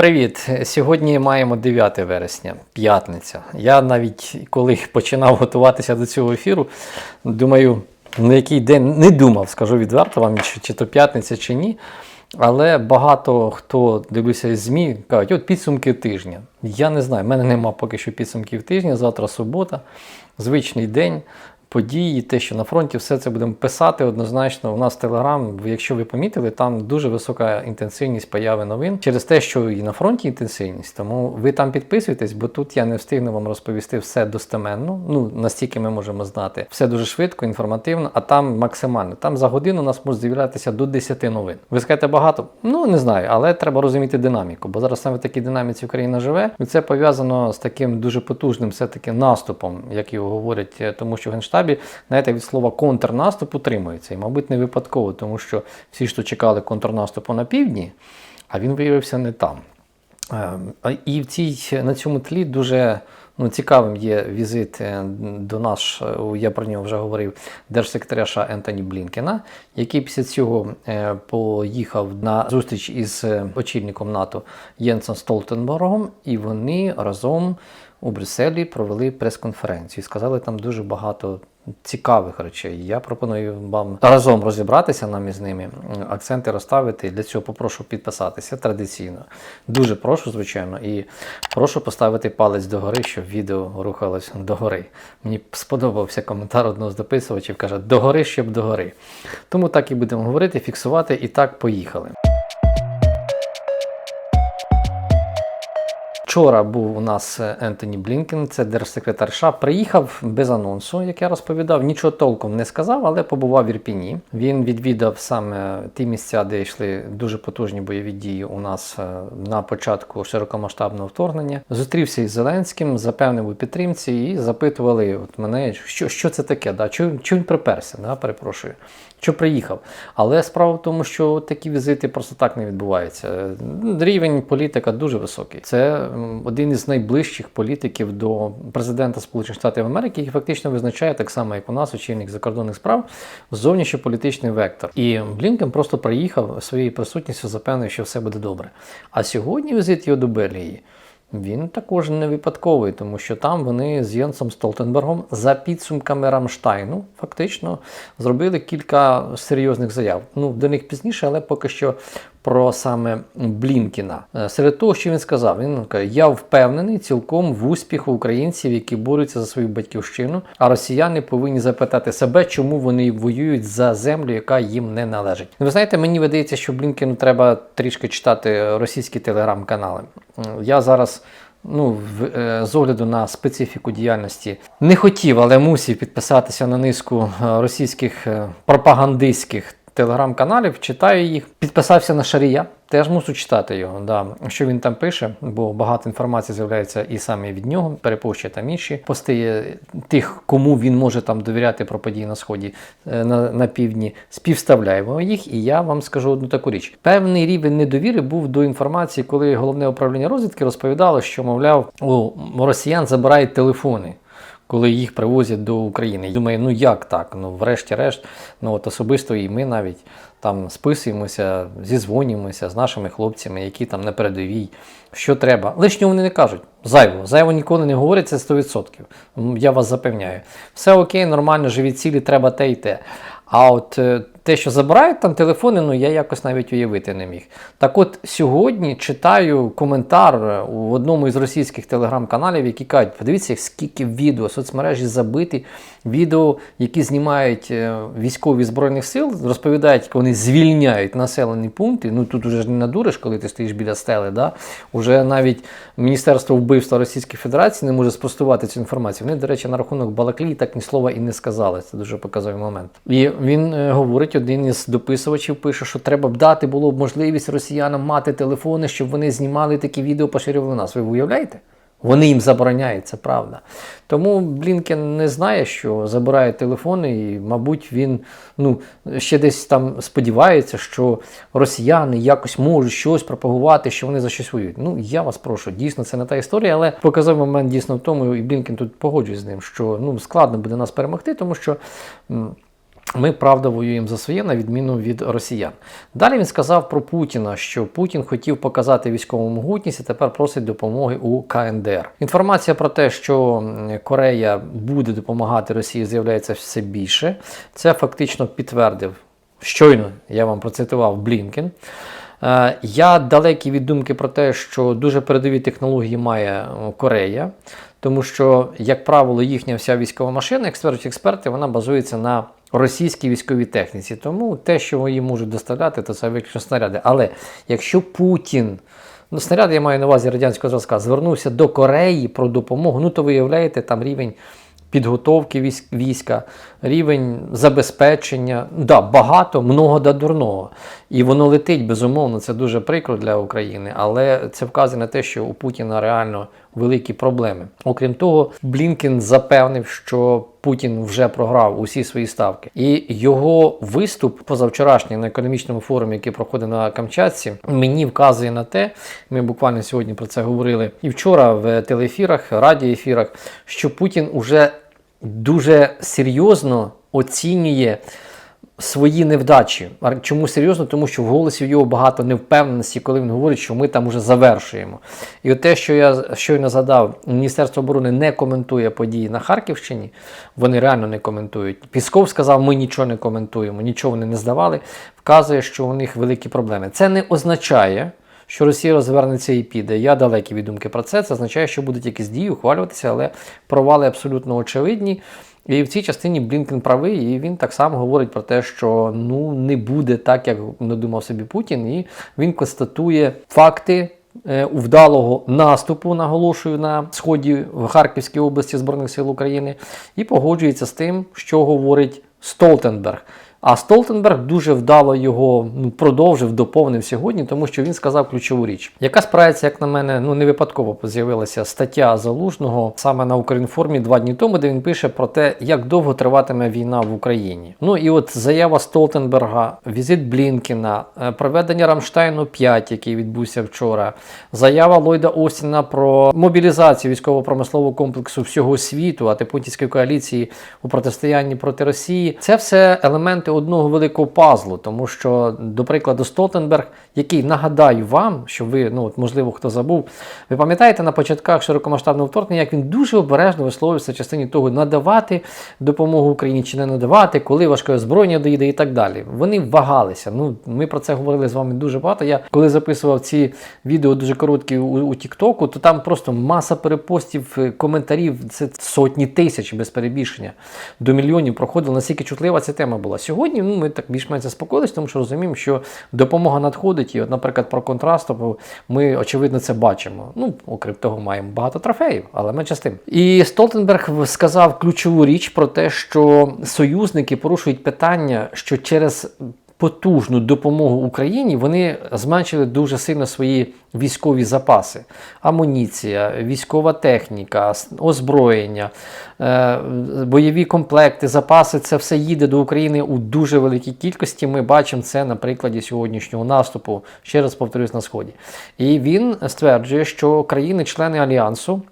Привіт! Сьогодні маємо 9 вересня, п'ятниця. Я навіть коли починав готуватися до цього ефіру, думаю, на який день не думав, скажу відверто вам, чи, то п'ятниця, чи ні. Але багато хто дивлюся із ЗМІ, кажуть, от підсумки тижня. Я не знаю, в мене нема поки що підсумків тижня, завтра субота, звичний день. Події, те, що на фронті, все це будемо писати однозначно. У нас Телеграм, якщо ви помітили, там дуже висока інтенсивність появи новин через те, що і на фронті інтенсивність. Тому ви там підписуйтесь, бо тут я не встигну вам розповісти все достеменно. Ну настільки ми можемо знати. Все дуже швидко, інформативно, а там максимально. Там за годину нас може з'являтися до 10 новин. Ви скажете багато? Ну не знаю, але треба розуміти динаміку, бо зараз саме в такій динаміці Україна живе, і це пов'язано з таким дуже потужним все-таки наступом, як його говорять, е, тому що Генштаб штабі, знаєте, від слова контрнаступ утримується. І, мабуть, не випадково, тому що всі, що чекали контрнаступу на півдні, а він виявився не там. Е, і в цій, на цьому тлі дуже ну, цікавим є візит е, до нас, е, я про нього вже говорив, держсекретаря Ентоні Блінкена, який після цього поїхав на зустріч із очільником НАТО Єнсом Столтенбергом, і вони разом у Брюсселі провели прес-конференцію. Сказали там дуже багато цікавих речей. Я пропоную вам разом розібратися нам із ними, акценти розставити. Для цього попрошу підписатися традиційно. Дуже прошу, звичайно, і прошу поставити палець догори, щоб відео рухалось догори. Мені сподобався коментар одного з дописувачів, каже, догори, щоб догори. Тому так і будемо говорити, фіксувати, і так поїхали. Вчора був у нас е, Ентоні Блінкен, це держсекретар США. Приїхав без анонсу, як я розповідав, нічого толком не сказав, але побував в Ірпіні. Він відвідав саме ті місця, де йшли дуже потужні бойові дії у нас е, на початку широкомасштабного вторгнення. Зустрівся із Зеленським, запевнив у підтримці і запитували от мене, що що це таке, да? чого він приперся, да? перепрошую що приїхав. Але справа в тому, що такі візити просто так не відбуваються. Рівень політика дуже високий. Це один із найближчих політиків до президента Сполучених Штатів Америки, який фактично визначає так само, як у нас, очільник закордонних справ, зовнішньополітичний вектор. І Блінкен просто приїхав своєю присутністю, запевнив, що все буде добре. А сьогодні візит його до Бельгії. Він також не випадковий, тому що там вони з Єнсом Столтенбергом за підсумками Рамштайну фактично зробили кілька серйозних заяв. Ну, до них пізніше, але поки що про саме Блінкіна. Е, серед того, що він сказав, він каже: Я впевнений цілком в успіху українців, які борються за свою батьківщину. А росіяни повинні запитати себе, чому вони воюють за землю, яка їм не належить. Ви знаєте, мені видається, що Блінкіну треба трішки читати російські телеграм-канали. Я зараз. Ну, в, е, з огляду на специфіку діяльності не хотів, але мусив підписатися на низку е, російських пропагандистських телеграм-каналів, читаю їх. Підписався на Шарія, теж мусу читати його. Да. Що він там пише, бо багато інформації з'являється і саме від нього, перепущує там інші пости тих, кому він може там довіряти про події на сході е, на, на півдні. Співставляємо їх, і я вам скажу одну таку річ. Певний рівень недовіри був до інформації, коли головне управління розвідки розповідало, що, мовляв, у росіян забирають телефони коли їх привозять до України. Думаю, ну як так? Ну, врешті-решт, ну от особисто і ми навіть там списуємося, зізвонюємося з нашими хлопцями, які там на передовій, що треба. Лишнього вони не кажуть. Зайво. Зайво ніколи не говорить, це 100%. Я вас запевняю. Все окей, нормально, живі цілі, треба те і те. А от е, те, що забирають там телефони, ну я якось навіть уявити не міг. Так от сьогодні читаю коментар у одному із російських телеграм-каналів, які кажуть, подивіться, скільки відео соцмережі забиті, відео, які знімають е, військові збройних сил, розповідають, як вони звільняють населені пункти. Ну тут уже ж не надуриш, коли ти стоїш біля стели. Да? Уже навіть Міністерство вбивства Російської Федерації не може спростувати цю інформацію. Вони, до речі, на рахунок Балаклії так ні слова і не сказали. Це дуже показовий момент. І він е, говорить один із дописувачів пише, що треба б дати було б можливість росіянам мати телефони, щоб вони знімали такі відео, поширювали нас. Ви уявляєте? Вони їм забороняють, це правда. Тому Блінкен не знає, що забирає телефони, і, мабуть, він ну, ще десь там сподівається, що росіяни якось можуть щось пропагувати, що вони за щось воюють. Ну, я вас прошу, дійсно, це не та історія, але показав момент дійсно в тому, і Блінкен тут погоджується з ним, що ну, складно буде нас перемогти, тому що. Ми правда воюємо за своє, на відміну від росіян. Далі він сказав про Путіна, що Путін хотів показати військову могутність і тепер просить допомоги у КНДР. Інформація про те, що Корея буде допомагати Росії, з'являється все більше. Це фактично підтвердив щойно. Я вам процитував Блінкен. Е, Я далекий від думки про те, що дуже передові технології має е, Корея, тому що, як правило, їхня вся військова машина, як стверджують експерти, вона базується на російській військовій техніці. Тому те, що її можуть доставляти, то це виключно снаряди. Але якщо Путін, ну снаряди я маю на увазі радянського зразка, звернувся до Кореї про допомогу, ну то виявляєте там рівень підготовки військ, війська, рівень забезпечення. Да, багато, много да дурного. І воно летить, безумовно, це дуже прикро для України, але це вказує на те, що у Путіна реально великі проблеми. Окрім того, Блінкен запевнив, що Путін вже програв усі свої ставки. І його виступ позавчорашній на економічному форумі, який проходив на Камчатці, мені вказує на те, ми буквально сьогодні про це говорили і вчора в телеефірах, радіоефірах, що Путін уже дуже серйозно оцінює свої невдачі. Чому серйозно? Тому що в голосі його багато невпевненості, коли він говорить, що ми там уже завершуємо. І от те, що я щойно згадав, Міністерство оборони не коментує події на Харківщині, вони реально не коментують. Пісков сказав, ми нічого не коментуємо, нічого вони не здавали, вказує, що у них великі проблеми. Це не означає. Що Росія розвернеться і піде. Я далекий від думки про це. Це означає, що будуть якісь дії ухвалюватися, але провали абсолютно очевидні. І в цій частині Блінкен правий, і він так само говорить про те, що ну не буде так, як надумав собі Путін, і він констатує факти. е, Вдалого наступу, наголошую, на сході в Харківській області Збройних сил України, і погоджується з тим, що говорить Столтенберг. А Столтенберг дуже вдало його ну, продовжив, доповнив сьогодні, тому що він сказав ключову річ, яка спирається, як на мене, ну не випадково з'явилася стаття залужного саме на Українформі два дні тому, де він пише про те, як довго триватиме війна в Україні. Ну і от заява Столтенберга, візит Блінкіна, е, проведення Рамштайну 5, який відбувся вчора, заява Ллойда Остіна про мобілізацію військово-промислового комплексу всього світу, а Типутівської коаліції у протистоянні проти Росії. Це все елементи одного великого пазлу, тому що, до прикладу, Столтенберг, який нагадаю вам, що ви, ну от можливо, хто забув, ви пам'ятаєте на початках широкомасштабного вторгнення, як він дуже обережно висловився в частині того, надавати допомогу Україні чи не надавати, коли важке озброєння доїде і так далі. Вони вагалися. Ну, ми про це говорили з вами дуже багато. Я коли записував ці відео дуже короткі у, у Тіктоку, то там просто маса перепостів, е, коментарів, це сотні тисяч без перебільшення до мільйонів проходило, наскільки чутлива ця тема була. Сьогодні ну, ми так більш-менш заспокоїлися, тому що розуміємо, що допомога надходить. І, от, наприклад, про контраст ми очевидно це бачимо. Ну, окрім того, маємо багато трофеїв, але менше з тим. І Столтенберг сказав ключову річ про те, що союзники порушують питання, що через потужну допомогу Україні вони зменшили дуже сильно свої військові запаси, амуніція, військова техніка, озброєння, е, бойові комплекти, запаси це все їде до України у дуже великій кількості. Ми бачимо це на прикладі сьогоднішнього наступу, ще раз повторюсь, на сході. І він стверджує, що країни-члени альянсу.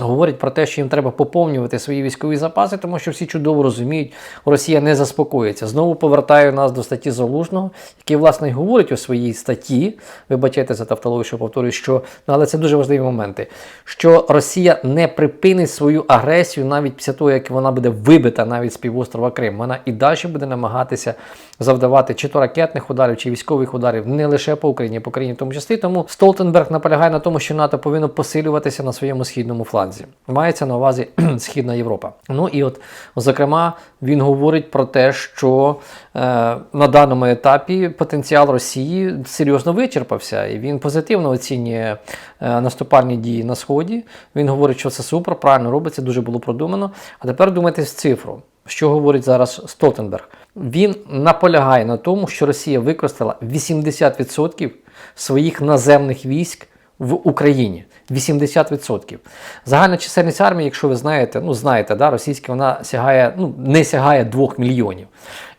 Говорять про те, що їм треба поповнювати свої військові запаси, тому що всі чудово розуміють, Росія не заспокоїться. Знову повертаю нас до статті Залужного, який, власне, говорить у своїй статті, вибачайте за тавтологію, що повторюю, що ну, але це дуже важливі моменти, що Росія не припинить свою агресію навіть після того, як вона буде вибита навіть з півострова Крим. Вона і далі буде намагатися завдавати чи то ракетних ударів, чи військових ударів не лише по Україні, по країні в тому числі. Тому Столтенберг наполягає на тому, що НАТО повинно посилюватися на своєму східному фланзі. Мається на увазі Східна Європа. Ну і от, зокрема, він говорить про те, що е, на даному етапі потенціал Росії серйозно вичерпався, і він позитивно оцінює е, наступальні дії на сході. Він говорить, що це супер, правильно робиться, дуже було продумано. А тепер думайте з цифру. Що говорить зараз Столтенберг? Він наполягає на тому, що Росія використала 80% своїх наземних військ в Україні. 80%. Загальна чисельність армії, якщо ви знаєте, ну знаєте, да, російська вона сягає, ну, не сягає 2 мільйонів.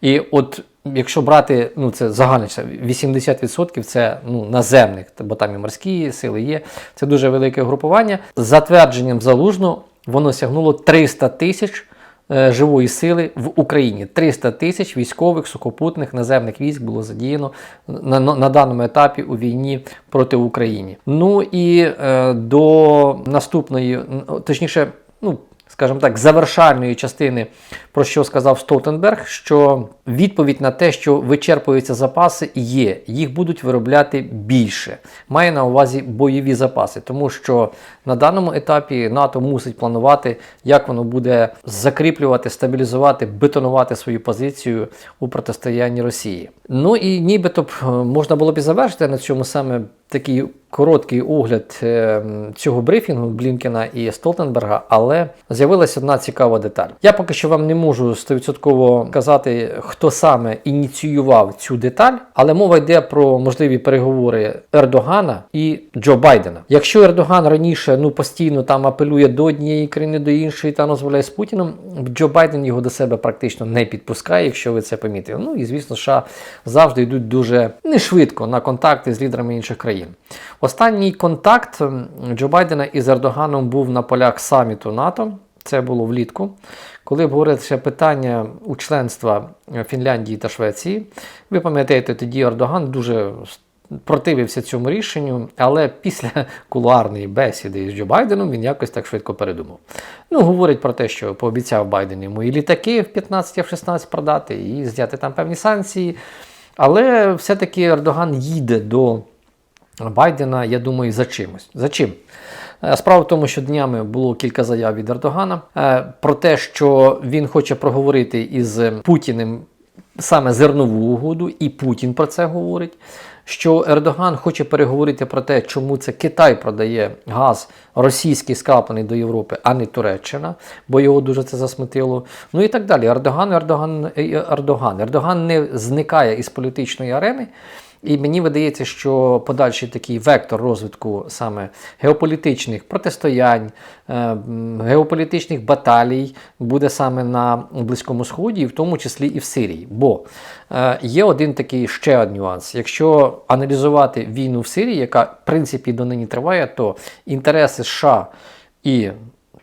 І от якщо брати, ну це загальна чисельність, 80% це ну, наземних, бо там і морські сили є, це дуже велике групування. За твердженням залужно, воно сягнуло 300 тисяч живої сили в Україні. 300 тисяч військових сухопутних наземних військ було задіяно на, на, на даному етапі у війні проти України. Ну і е, до наступної, точніше, ну. Скажімо так, завершальної частини, про що сказав Столтенберг, що відповідь на те, що вичерпуються запаси, є. Їх будуть виробляти більше. Має на увазі бойові запаси, тому що на даному етапі НАТО мусить планувати, як воно буде закріплювати, стабілізувати, бетонувати свою позицію у протистоянні Росії. Ну і нібито б е, можна було б і завершити на цьому саме такий короткий огляд е, цього брифінгу Блінкена і Столтенберга, але з'явилася одна цікава деталь. Я поки що вам не можу стовідсотково казати, хто саме ініціював цю деталь, але мова йде про можливі переговори Ердогана і Джо Байдена. Якщо Ердоган раніше ну постійно там апелює до однієї країни, до іншої та розмовляє з Путіним, Джо Байден його до себе практично не підпускає, якщо ви це помітили. Ну і звісно, США завжди йдуть дуже не швидко на контакти з лідерами інших країн. Останній контакт Джо Байдена із Ердоганом був на полях саміту НАТО. Це було влітку, коли обговорилися питання у членства Фінляндії та Швеції. Ви пам'ятаєте, тоді Ердоган дуже противився цьому рішенню, але після кулуарної бесіди з Джо Байденом він якось так швидко передумав. Ну, говорить про те, що пообіцяв Байден йому і літаки в 15 F-16 продати, і зняти там певні санкції. Але все-таки Ердоган їде до Байдена, я думаю, за чимось. За чим? Е, Справа в тому, що днями було кілька заяв від Ердогана е, про те, що він хоче проговорити із Путіним саме зернову угоду, і Путін про це говорить. Що Ердоган хоче переговорити про те, чому це Китай продає газ російський скраплений до Європи, а не Туреччина, бо його дуже це засмутило. Ну і так далі. Ердоган, Ердоган, Ердоган. Ердоган не зникає із політичної арени. І мені видається, що подальший такий вектор розвитку саме геополітичних протистоянь, е, геополітичних баталій буде саме на Близькому Сході, і в тому числі і в Сирії. Бо е, є один такий ще один нюанс. Якщо аналізувати війну в Сирії, яка в принципі донині триває, то інтереси США і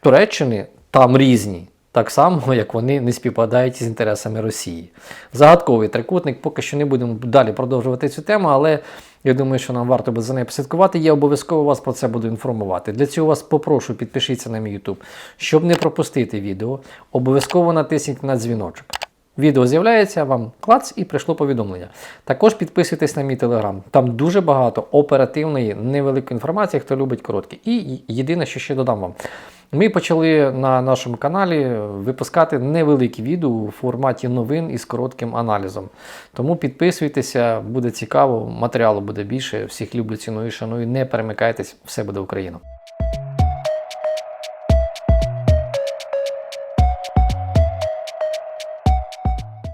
Туреччини там різні. Так само, як вони не співпадають з інтересами Росії. Загадковий трикутник, поки що не будемо далі продовжувати цю тему, але я думаю, що нам варто буде за нею послідкувати. Я обов'язково вас про це буду інформувати. Для цього вас попрошу підпишіться на мій YouTube, щоб не пропустити відео. Обов'язково натисніть на дзвіночок. Відео з'являється, вам клац і прийшло повідомлення. Також підписуйтесь на мій телеграм. Там дуже багато оперативної, невеликої інформації, хто любить короткі. І єдине, що ще додам вам. Ми почали на нашому каналі випускати невеликі відео у форматі новин із коротким аналізом. Тому підписуйтеся, буде цікаво, матеріалу буде більше. Всіх люблю, ціную, шаную. Не перемикайтесь, все буде Україна.